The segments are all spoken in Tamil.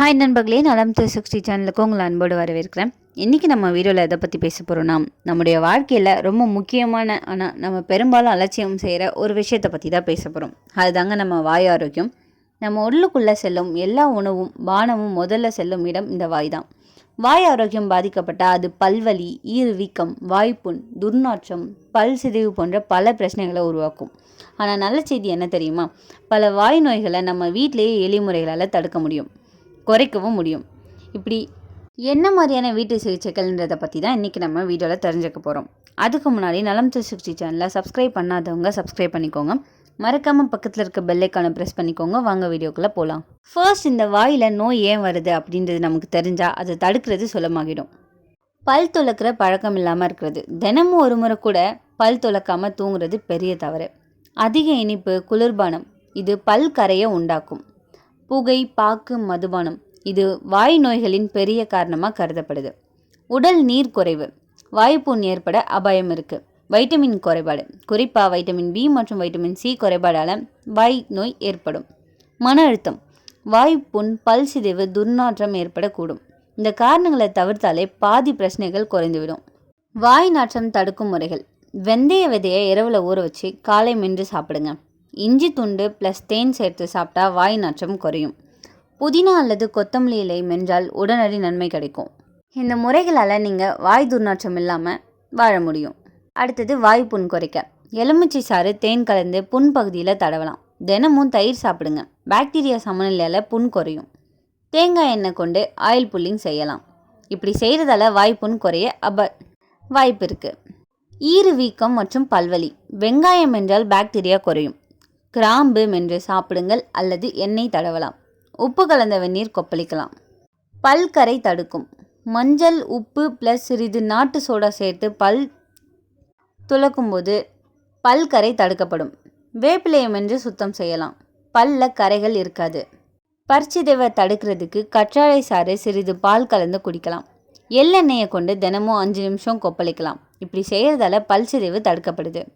ஹாய் நண்பர்களே நலம் த்ரீ சிக்ஸ்டி சேனலுக்கு உங்களை அன்போடு வரவேற்கிறேன். இன்றைக்கி நம்ம வீடியோவில் எதை பற்றி பேச போகிறோம்னா நம்முடைய வாழ்க்கையில் ரொம்ப முக்கியமான ஆனால் நம்ம பெரும்பாலும் அலட்சியம் செய்கிற ஒரு விஷயத்தை பற்றி தான் பேச போகிறோம் அதுதாங்க நம்ம வாய் ஆரோக்கியம். நம்ம உள்ளுக்குள்ளே செல்லும் எல்லா உணவும் பானமும் முதல்ல செல்லும் இடம் இந்த வாய் தான். வாய் ஆரோக்கியம் பாதிக்கப்பட்டால் அது பல்வலி ஈர் வீக்கம் வாய்ப்புண் துர்நாற்றம் பல் சிதைவு போன்ற பல பிரச்சனைகளை உருவாக்கும். ஆனால் நல்ல செய்தி என்ன தெரியுமா? பல வாய் நோய்களை நம்ம வீட்டிலேயே எளிமுறைகளால் தடுக்க முடியும். குறைக்கவும் முடியும். இப்படி என்ன மாதிரியான வீட்டு சிகிச்சைகள்ன்றதை பற்றி தான் இன்றைக்கி நம்ம வீடியோவில் தெரிஞ்சுக்க போகிறோம் அதுக்கு முன்னாடி நலம் சிகிச்சை சிக்ஸ்டி சேனலை சப்ஸ்கிரைப் பண்ணாதவங்க சப்ஸ்கிரைப் பண்ணிக்கோங்க. மறக்காமல் பக்கத்தில் இருக்க பெல்லைக்கான ப்ரெஸ் பண்ணிக்கோங்க. வாங்க வீடியோக்குள்ளே போகலாம் ஃபர்ஸ்ட் இந்த வாயில் நோய் ஏன் வருது அப்படின்றது நமக்கு தெரிஞ்சால் அதை தடுக்கிறது சுலமாகிடும் பல் துலக்கிற பழக்கம் இல்லாமல் இருக்கிறது. தினமும் ஒரு முறை கூட பல் துலக்காமல் தூங்குறது பெரிய தவறு. அதிக இனிப்பு குளிர்பானம் இது பல் கரையை உண்டாக்கும். புகை பாக்கு மதுபானம். இது வாய் நோய்களின் பெரிய காரணமாக கருதப்படுது. உடல் நீர் குறைவு. வாய்ப்புண் ஏற்பட அபாயம் இருக்குது வைட்டமின் குறைபாடு. குறிப்பாக வைட்டமின் பி மற்றும் வைட்டமின் சி குறைபாடால் வாய் நோய் ஏற்படும். மன அழுத்தம். வாய்ப்புண் பல் சிதைவு துர்நாற்றம் ஏற்படக்கூடும். இந்த காரணங்களை தவிர்த்தாலே பாதி பிரச்சனைகள் குறைந்துவிடும். வாய் நாற்றம் தடுக்கும் முறைகள். வெந்தய விதையை இரவில் ஊற வச்சு காலை மென்று சாப்பிடுங்க. இஞ்சி துண்டு ப்ளஸ் தேன் சேர்த்து சாப்பிட்டா வாய் நாற்றம் குறையும். புதினா அல்லது கொத்தமல்லி இலை மென்றால் உடனடி நன்மை கிடைக்கும். இந்த முறைகளால் நீங்கள் வாய் துர்நாற்றம் இல்லாமல் வாழ முடியும். அடுத்தது வாய் புண் குறைக்க. எலுமிச்சை சாறு தேன் கலந்து புண் பகுதியில் தடவலாம். தினமும் தயிர் சாப்பிடுங்க. பாக்டீரியா சமநிலையில் புண் குறையும். தேங்காய் எண்ணெய் கொண்டு ஆயில் புல்லிங் செய்யலாம். இப்படி செய்கிறதால வாய்ப்புண் குறைய அப வாய்ப்பு இருக்குது ஈறு வீக்கம் மற்றும் பல்வலி. வெங்காயம் என்றால் பாக்டீரியா குறையும். கிராம்பு மென்று சாப்பிடுங்கள் அல்லது எண்ணெய் தடவலாம். உப்பு கலந்த வெந்நீர் கொப்பளிக்கலாம். பல்கரை தடுக்கும். மஞ்சள் உப்பு ப்ளஸ் சிறிது நாட்டு சோடா சேர்த்து பல் துளக்கும்போது பல்கரை தடுக்கப்படும். வேப்பிலையை மென்று சுத்தம் செய்யலாம். பல்ல கரைகள் இருக்காது. பற்சிதைவை தடுக்கிறதுக்கு கற்றாழை சாறு சிறிது பால் கலந்து குடிக்கலாம். எள்ளெண்ணெயை கொண்டு தினமும் அஞ்சு நிமிஷம் கொப்பளிக்கலாம். இப்படி செய்கிறதால பல் சிதைவு தடுக்கப்படுது.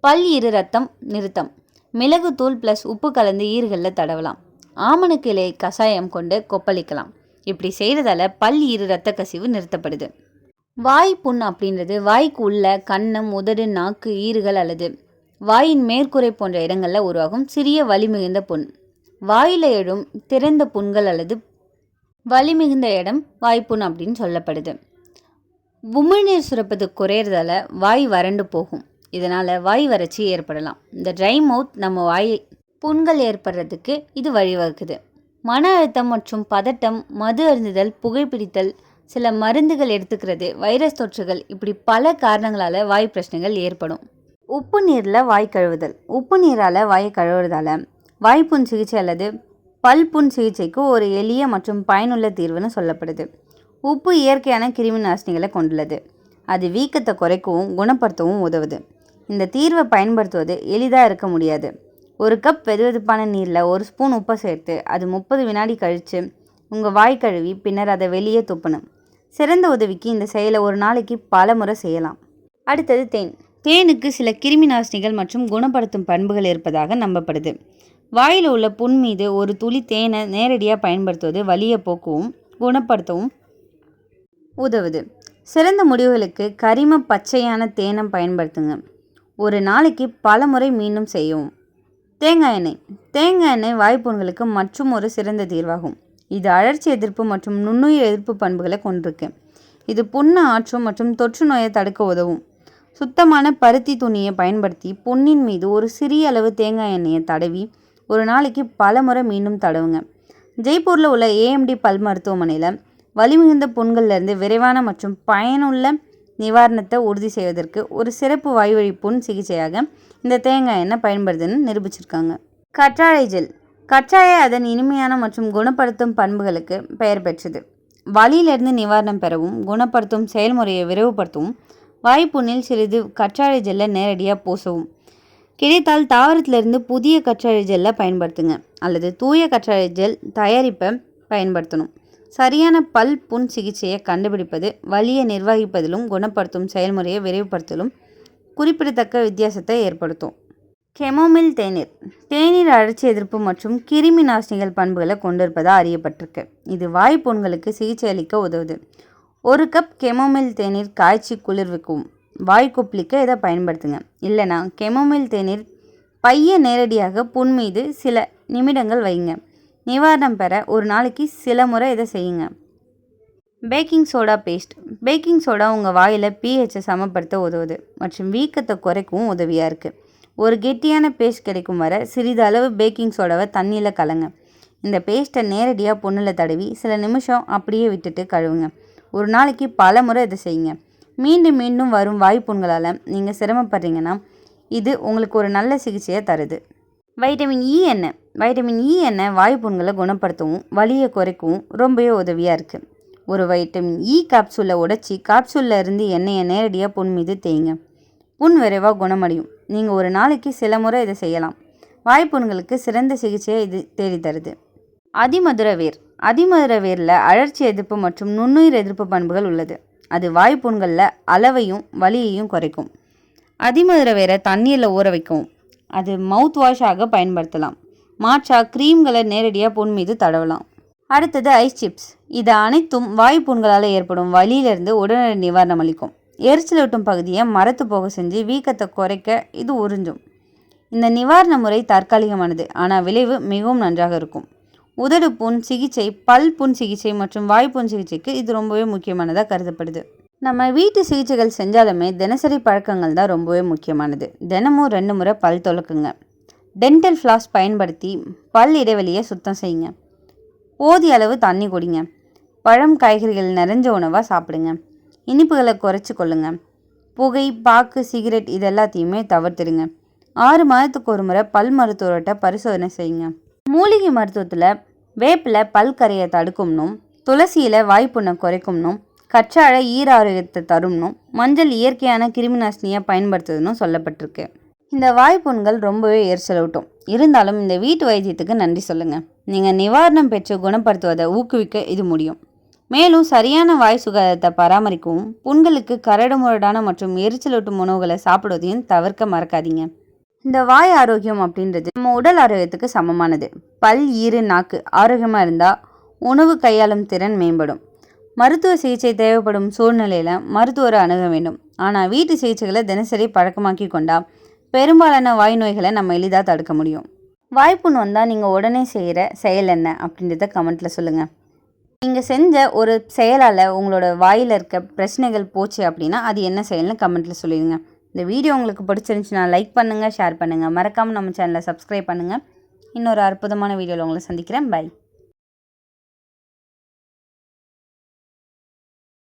பல் இரு ரத்தம் நிறுத்தம். மிளகுத்தூள் ப்ளஸ் உப்பு கலந்து ஈறுகளில் தடவலாம். ஆமணக்கிளை கஷாயம் கொண்டு கொப்பளிக்கலாம். இப்படி செய்கிறதால பல் ஈறு ரத்த கசிவு நிறுத்தப்படுது. வாய் புண் அப்படின்றது வாய்க்கு உள்ள கண்ணம் உதடு நாக்கு ஈறுகள் அல்லது வாயின் மேற்கூரை போன்ற இடங்களில் உருவாகும் சிறிய வலிமிகுந்த புண். வாயில் எழும் திறந்த புண்கள் அல்லது வலிமிகுந்த இடம் வாய்ப்புண் அப்படின்னு சொல்லப்படுது. உமிழ்நீர் சுரப்பது குறையிறதால வாய் வறண்டு போகும். இதனால் வாய் வறட்சி ஏற்படலாம். இந்த ட்ரை மவுத் நம்ம வாய் புண்கள் ஏற்படுறதுக்கு இது வழிவகுக்குது. மன அழுத்தம் மற்றும் பதட்டம் மது அருந்துதல் புகைப்பிடித்தல் சில மருந்துகள் எடுத்துக்கிறது. வைரஸ் தொற்றுகள் இப்படி பல காரணங்களால் வாய் பிரச்சனைகள் ஏற்படும். உப்பு நீரில் வாய் கழுவுதல். உப்பு நீரால் வாயை கழுவுறதால வாய்ப்புண் சிகிச்சை அல்லது பல்புண் சிகிச்சைக்கு ஒரு எளிய மற்றும் பயனுள்ள தீர்வுன்னு சொல்லப்படுது. உப்பு இயற்கையான கிருமி நாசினிகளை கொண்டுள்ளது. அது வீக்கத்தை குறைக்கவும் குணப்படுத்தவும் உதவுது. இந்த தீர்வை பயன்படுத்துவது எளிதாக இருக்க முடியாது. ஒரு கப் வெதுவெதுப்பான நீரில் ஒரு ஸ்பூன் உப்பை சேர்த்து அது முப்பது வினாடி கழித்து உங்கள் வாய் கழுவி பின்னர் அதை வெளியே துப்பணும். சிறந்த உதவிக்கு இந்த செயலை ஒரு நாளைக்கு பல முறை செய்யலாம். அடுத்தது தேன். தேனுக்கு சில கிருமி நாசினிகள் மற்றும் குணப்படுத்தும் பண்புகள் இருப்பதாக நம்பப்படுது. வாயில் உள்ள புண் மீது ஒரு துளி தேனை நேரடியாக பயன்படுத்துவது வலியை போக்கவும் குணப்படுத்தவும் உதவுது. சிறந்த முடிவுகளுக்கு கரிம பச்சையான தேனம் பயன்படுத்துங்க. ஒரு நாளைக்கு பல முறை மீண்டும் செய்யவும் தேங்காய் எண்ணெய். தேங்காய் எண்ணெய் வாய்ப்புண்களுக்கு மற்றும் ஒரு சிறந்த தீர்வாகும். இது அழற்சி எதிர்ப்பு மற்றும் நுண்ணுயிர் எதிர்ப்பு பண்புகளை கொண்டிருக்கு. இது புண்ணு ஆற்றும் மற்றும் தொற்று நோயை தடுக்க உதவும். சுத்தமான பருத்தி துணியை பயன்படுத்தி புண்ணின் மீது ஒரு சிறிய அளவு தேங்காய் எண்ணெயை தடவி ஒரு நாளைக்கு பல முறை மீண்டும் தடவுங்க. ஜெய்ப்பூரில் உள்ள ஏஎம்டி பல் மருத்துவமனையில் வலிமிகுந்த புண்கள்லேருந்து விரைவான மற்றும் பயனுள்ள நிவாரணத்தை உறுதி செய்வதற்கு ஒரு சிறப்பு வாய்வழி புண் சிகிச்சையாக இந்த தேங்காய் எண்ணெய் பயன்படுதுன்னு நிரூபிச்சிருக்காங்க. கற்றாழை ஜெல். கற்றாழை அதன் இனிமையான மற்றும் குணப்படுத்தும் பண்புகளுக்கு பெயர் பெற்றது. வலியிலிருந்து நிவாரணம் பெறவும் குணப்படுத்தும் செயல்முறையை விரைவுபடுத்தவும் வாய்ப்புண்ணில் சிறிது கற்றாழை ஜெல்லை நேரடியாக பூசவும். கிடைத்தால் தாவரத்திலிருந்து புதிய கற்றாழை ஜெல்லை பயன்படுத்துங்க. அல்லது தூய கற்றாழை ஜெல் தயாரிப்பை பயன்படுத்தணும். சரியான பல் புண் சிகிச்சையை கண்டுபிடிப்பது வலியை நிர்வகிப்பதிலும் குணப்படுத்தும் செயல்முறையை விரைவுபடுத்தலும் குறிப்பிடத்தக்க வித்தியாசத்தை ஏற்படுத்தும். கெமோமில் தேநீர். தேநீர் அழற்சி எதிர்ப்பு மற்றும் கிருமி நாசினிகள் பண்புகளை கொண்டிருப்பதாக அறியப்பட்டிருக்கு. இது வாய்ப்புண்களுக்கு சிகிச்சை அளிக்க உதவுது. ஒரு கப் கெமோமில் தேநீர் காய்ச்சி குளிர்விக்கும் வாய் குப்ளிக்க இதை பயன்படுத்துங்க. இல்லைனா கெமோமில் தேநீர் பைய நேரடியாக புண் மீது சில நிமிடங்கள் வைங்க. நிவாரணம் பெற ஒரு நாளைக்கு சில முறை இதை செய்யுங்க. Baking soda paste. Baking soda உங்கள் வாயில் பிஹெச்சை சமப்படுத்த உதவுது மற்றும் வீக்கத்தை குறைக்கவும் உதவியாக இருக்குது ஒரு கெட்டியான பேஸ்ட் கிடைக்கும் வர சிறிதளவு பேக்கிங் சோடாவை தண்ணியில் கலங்க. இந்த பேஸ்ட்டை நேரடியாக பொண்ணில் தடவி சில நிமிஷம் அப்படியே விட்டுட்டு கழுவுங்க. ஒரு நாளைக்கு பல முறை இதை செய்யுங்க. மீண்டும் மீண்டும் வரும் வாய்ப்புண்களால் நீங்கள் சிரமப்படுறீங்கன்னா இது உங்களுக்கு ஒரு நல்ல சிகிச்சையை தருது. வைட்டமின் இ என்ன? வைட்டமின் e இ என்ன வாய்ப்புண்களை குணப்படுத்தவும் வலியை குறைக்கவும் ரொம்பவே உதவியாக இருக்குது ஒரு வைட்டமின் இ காப்சூலை உடைச்சி காப்சூலில் இருந்து எண்ணெயை நேரடியாக புண் மீது தேய்ங்க. புண் விரைவாக குணமடையும். நீங்கள் ஒரு நாளைக்கு சில முறை இதை செய்யலாம். வாய்ப்புண்களுக்கு சிறந்த சிகிச்சையை இது தேடி தருது. அதிமதுர வேர். அதிமதுர வேரில் அழற்சி எதிர்ப்பு மற்றும் நுண்ணுயிர் எதிர்ப்பு பண்புகள் உள்ளது. அது வாய்ப்புண்களில் அளவையும் வலியையும் குறைக்கும். அதிமதுர வேரை தண்ணீரில் ஊற வைக்கவும். அது மவுத் வாஷாக பயன்படுத்தலாம். மாற்றா க்ரீம்களை நேரடியாக புண் மீது தடவலாம். அடுத்தது ஐஸ் சிப்ஸ். இது அனைத்தும் வாய்ப்புண்களால் ஏற்படும் வலியிலிருந்து உடனடி நிவாரணம் அளிக்கும். எரிச்சலூட்டும் பகுதியை மரத்து போக செஞ்சு வீக்கத்தை குறைக்க இது உறிஞ்சும். இந்த நிவாரண முறை தற்காலிகமானது. ஆனால் விளைவு மிகவும் நன்றாக இருக்கும். உதடு புண் சிகிச்சை பல் புண் சிகிச்சை மற்றும் வாய்ப்புண் சிகிச்சைக்கு இது ரொம்பவே முக்கியமானதாக கருதப்படுது. நம்ம வீட்டு சிகிச்சைகள் செஞ்சாலுமே தினசரி பழக்கங்கள் தான் ரொம்பவே முக்கியமானது. தினமும் ரெண்டு முறை பல் தொலக்குங்க. டென்டல் ஃப்ளாஸ் பயன்படுத்தி பல் இடைவெளியை சுத்தம் செய்யுங்க. போதிய அளவு தண்ணி குடிங்க. பழம் காய்கறிகள் நிறைஞ்ச உணவாக சாப்பிடுங்க. இனிப்புகளை குறைச்சி கொள்ளுங்க. புகை பாக்கு சிகரெட் இது எல்லாத்தையுமே தவிர்த்துடுங்க. ஆறு மாதத்துக்கு ஒரு முறை பல் மருத்துவர்கிட்ட பரிசோதனை செய்யுங்க. மூலிகை மருத்துவத்தில் வேப்பில் பல் கரையை தடுக்கும்னும் துளசியில் வாய்ப்புண்ணை குறைக்கும்னும் கற்றாழை ஈர ஆரோக்கியத்தை தரும்னும் மஞ்சள் இயற்கையான கிருமிநாசினியை பயன்படுத்துதுன்னு சொல்லப்பட்டிருக்கு. இந்த வாய்ப்புண்கள் ரொம்பவே எரிச்சலூட்டும். இருந்தாலும் இந்த வீட்டு வைத்தியத்துக்கு நன்றி சொல்லுங்கள் நீங்கள் நிவாரணம் பெற்று குணப்படுத்துவதை ஊக்குவிக்க இது முடியும். மேலும் சரியான வாய் சுகாதாரத்தை பராமரிக்கவும் புண்களுக்கு கரடுமுரடான மற்றும் எரிச்சலூட்டும் உணவுகளை சாப்பிடுவதையும் தவிர்க்க மறக்காதீங்க. இந்த வாய் ஆரோக்கியம் அப்படின்றது நம்ம உடல் ஆரோக்கியத்துக்கு சமமானது. பல் ஈறு நாக்கு ஆரோக்கியமாக இருந்தால் உணவு கையாளும் திறன் மேம்படும். மருத்துவ சிகிச்சை தேவைப்படும் சூழ்நிலையில் மருத்துவரை அணுக வேண்டும். ஆனால் வீட்டு சிகிச்சைகளை தினசரி பழக்கமாக்கி கொண்டால் பெரும்பாலான வாய் நோய்களை நம்ம எளிதாக தடுக்க முடியும். வாய்ப்புண் வந்தால் நீங்கள் உடனே செய்கிற செயல் என்ன அப்படின்றத கமெண்ட்டில் சொல்லுங்கள் நீங்கள் செஞ்ச ஒரு செயலால் உங்களோட வாயில் இருக்க பிரச்சனைகள் போச்சு அப்படின்னா அது என்ன செயல்னு கமெண்ட்டில் சொல்லிடுங்க. இந்த வீடியோ உங்களுக்கு பிடிச்சிருந்துச்சுன்னா லைக் பண்ணுங்கள் ஷேர் பண்ணுங்கள் மறக்காமல் நம்ம சேனலை சப்ஸ்கிரைப் பண்ணுங்கள் இன்னொரு அற்புதமான வீடியோவில் உங்களை சந்திக்கிறேன். பை.